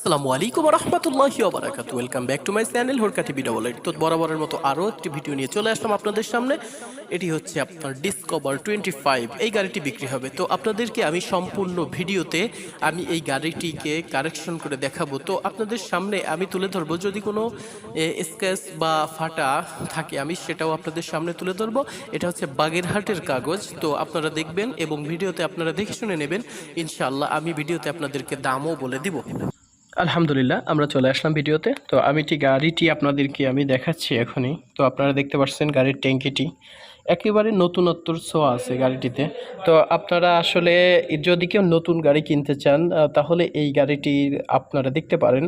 আসসালামু আলাইকুম রহমতুল্লাহি ওবারাকাতু welcome back to my channel Horka TV double eight তো বরাবরের মতো আরও একটি ভিডিও নিয়ে চলে আসলাম আপনাদের সামনে। এটি হচ্ছে আপনার ডিসকভার টোয়েন্টি ফাইভ এই গাড়িটি বিক্রি হবে। তো আপনাদেরকে আমি সম্পূর্ণ ভিডিওতে আমি এই গাড়িটিকে কারেকশন করে দেখাবো। তো আপনাদের সামনে আমি তুলে ধরবো। যদি কোনো স্ক্র্যাচ বা ফাটা থাকে, আমি সেটাও আপনাদের সামনে তুলে ধরবো। এটা হচ্ছে বাগেরহাটের কাগজ। তো আপনারা দেখবেন এবং ভিডিওতে আপনারা দেখে শুনে নেবেন। ইনশাআল্লাহ আমি ভিডিওতে আপনাদেরকে দামও বলে দিব। আলহামদুলিল্লাহ, আমরা চলে আসলাম ভিডিওতে। তো আমি ঠিক গাড়িটি আপনাদেরকে আমি দেখাচ্ছি এখনই। তো আপনারা দেখতে পাচ্ছেন গাড়ির ট্যাঙ্কিটি। একেবারে নতুনত্বর ছোঁয়া আছে গাড়িটিতে। তো আপনারা আসলে যদি কেউ নতুন গাড়ি কিনতে চান তাহলে এই গাড়িটি আপনারা দেখতে পারেন।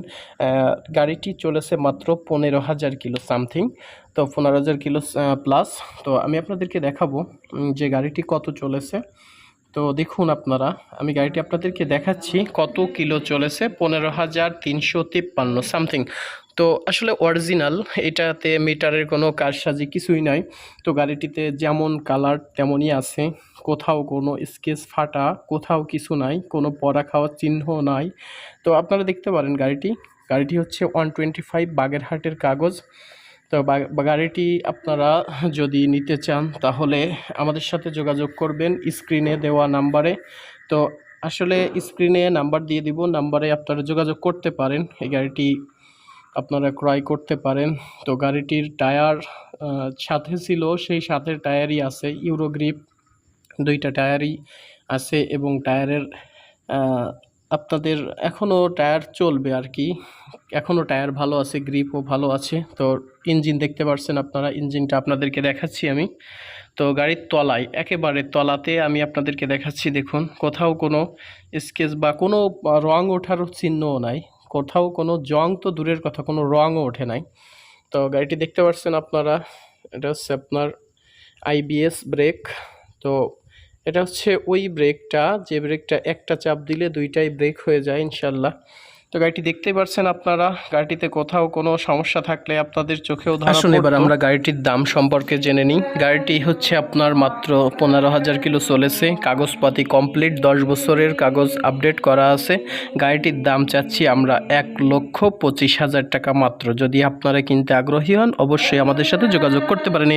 গাড়িটি চলেছে মাত্র পনেরো হাজার কিলো সামথিং। তো পনেরো হাজার কিলো প্লাস। তো আমি আপনাদেরকে দেখাবো যে গাড়িটি কত চলেছে। তো দেখুন আপনারা, আমি গাড়িটি আপনাদেরকে দেখাচ্ছি। কত কিলো চলেছে? পনেরো হাজার তিনশো তিপ্পান্ন, সামথিং। তো আসলে অরিজিনাল, এটাতে মিটারের কোনো কারসাজি কিছুই নাই। তো গাড়িটিতে যেমন কালার তেমনই আছে। কোথাও কোনো স্কেচ ফাটা, কোথাও কিছু নাই। কোনো পড়া খাওয়ার চিহ্ন নাই। তো আপনারা দেখতে পারেন গাড়িটি। গাড়িটি হচ্ছে ওয়ান টোয়েন্টি ফাইভ বাগেরহাটের কাগজ। তো গাড়িটি আপনারা যদি নিতে চান, তাহলে আমাদের সাথে যোগাযোগ করবেন স্ক্রিনে দেওয়া নাম্বারে। তো আসলে স্ক্রিনে নাম্বার দিয়ে দিব, নাম্বারে আপনারা যোগাযোগ করতে পারেন। এই গাড়িটি আপনারা ক্রয় করতে পারেন। তো গাড়িটির টায়ার সাথে ছিল, সেই সাথে টায়ারই আছে, ইউরো গ্রিপ, দুইটা টায়ারই আছে এবং টায়ারের আপনাদের এখনও টায়ার চলবে আর কি। এখনও টায়ার ভালো আছে গ্রিপও ভালো আছে। তো ইঞ্জিন দেখতে পারছেন আপনারা ইঞ্জিনটা আপনাদেরকে দেখাচ্ছি আমি। তো গাড়ির তলায়, একেবারে তলাতে আমি আপনাদেরকে দেখাচ্ছি, দেখুন। কোথাও কোনো স্কেচ বা কোনো রং ওঠার চিহ্নও নাই। কোথাও কোনো জং তো দূরের কথা, কোনো রঙও ওঠে নাই। তো গাড়িটি দেখতে পাচ্ছেন আপনারা, এটা হচ্ছে আপনার আইবিএস ব্রেক তো এটা হচ্ছে ওই ব্রেকটা যে ব্রেকটা একটা চাপ দিলে দুইটাই ব্রেক হয়ে যায় ইনশাল্লাহ তো গাড়িটি দেখতেই পাচ্ছেন আপনারা গাড়িটিতে কোথাও কোনো সমস্যা থাকলে আপনাদের চোখেও আসুন এবার আমরা গাড়িটির দাম সম্পর্কে জেনে নিই। গাড়িটি হচ্ছে আপনার মাত্র পনেরো হাজার কিলো চলেছে কাগজপাতি কমপ্লিট দশ বছরের কাগজ আপডেট করা আছে। গাড়িটির দাম চাচ্ছি আমরা এক লক্ষ পঁচিশ হাজার টাকা মাত্র। যদি আপনারা কিনতে আগ্রহী হন অবশ্যই আমাদের সাথে যোগাযোগ করতে পারেন।